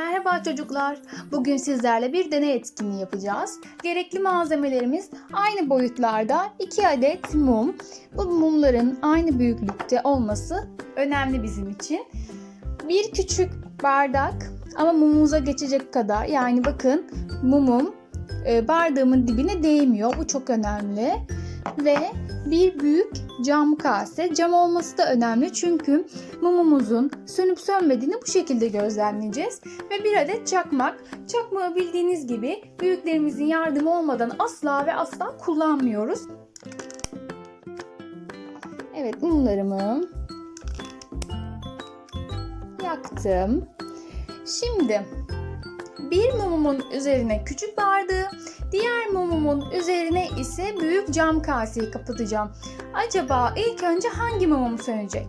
Merhaba çocuklar. Bugün sizlerle bir deney etkinliği yapacağız. Gerekli malzemelerimiz aynı boyutlarda 2 adet mum. Bu mumların aynı büyüklükte olması önemli bizim için. Bir küçük bardak ama mumumuza geçecek kadar. Yani bakın mumum e, bardağımın dibine değmiyor. Bu çok önemli. Ve bir büyük cam kase. Cam olması da önemli çünkü mumumuzun sönüp sönmediğini bu şekilde gözlemleyeceğiz. Ve bir adet çakmak. Çakmağı bildiğiniz gibi büyüklerimizin yardımı olmadan asla ve asla kullanmıyoruz. Evet mumlarımı yaktım. Şimdi bir mumumun üzerine küçük bardağı, mumumun üzerine ise büyük cam kaseyi kapatacağım. Acaba ilk önce hangi mumum sönecek?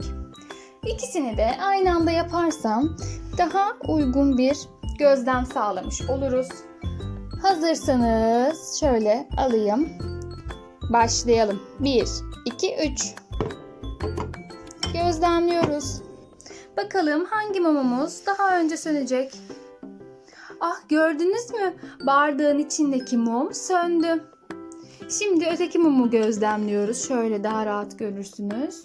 İkisini de aynı anda yaparsam daha uygun bir gözlem sağlamış oluruz. Hazırsanız şöyle alayım. Başlayalım. 1, 2, 3. Gözlemliyoruz. Bakalım hangi mumumuz daha önce sönecek? Ah gördünüz mü? Bardağın içindeki mum söndü. Şimdi öteki mumu gözlemliyoruz. Şöyle daha rahat görürsünüz.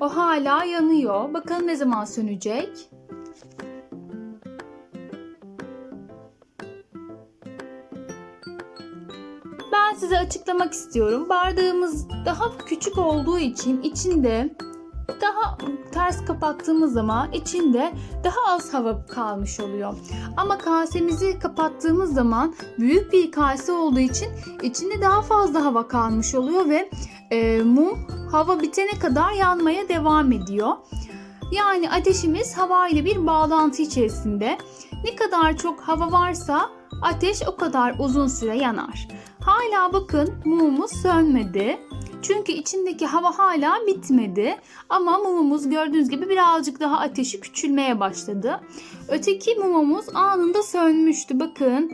O hala yanıyor. Bakalım ne zaman sönecek? Ben size açıklamak istiyorum. Bardağımız daha küçük olduğu için içinde daha ters kapattığımız zaman içinde daha az hava kalmış oluyor. Ama kasemizi kapattığımız zaman büyük bir kase olduğu için içinde daha fazla hava kalmış oluyor ve e, mum hava bitene kadar yanmaya devam ediyor. Yani ateşimiz hava ile bir bağlantı içerisinde. Ne kadar çok hava varsa ateş o kadar uzun süre yanar. Hala bakın mumumuz sönmedi. Çünkü içindeki hava hala bitmedi. Ama mumumuz gördüğünüz gibi birazcık daha ateşi küçülmeye başladı. Öteki mumumuz anında sönmüştü. Bakın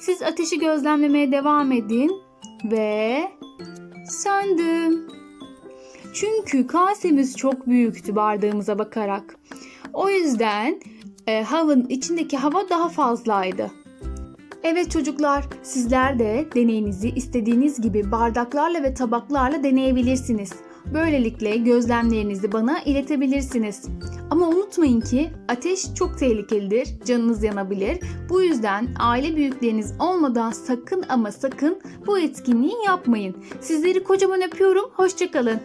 siz ateşi gözlemlemeye devam edin ve söndü. Çünkü kasemiz çok büyüktü bardağımıza bakarak. O yüzden e, havanın içindeki hava daha fazlaydı. Evet çocuklar, sizler de deneyinizi istediğiniz gibi bardaklarla ve tabaklarla deneyebilirsiniz. Böylelikle gözlemlerinizi bana iletebilirsiniz. Ama unutmayın ki ateş çok tehlikelidir, canınız yanabilir. Bu yüzden aile büyükleriniz olmadan sakın ama sakın bu etkinliği yapmayın. Sizleri kocaman öpüyorum, hoşçakalın.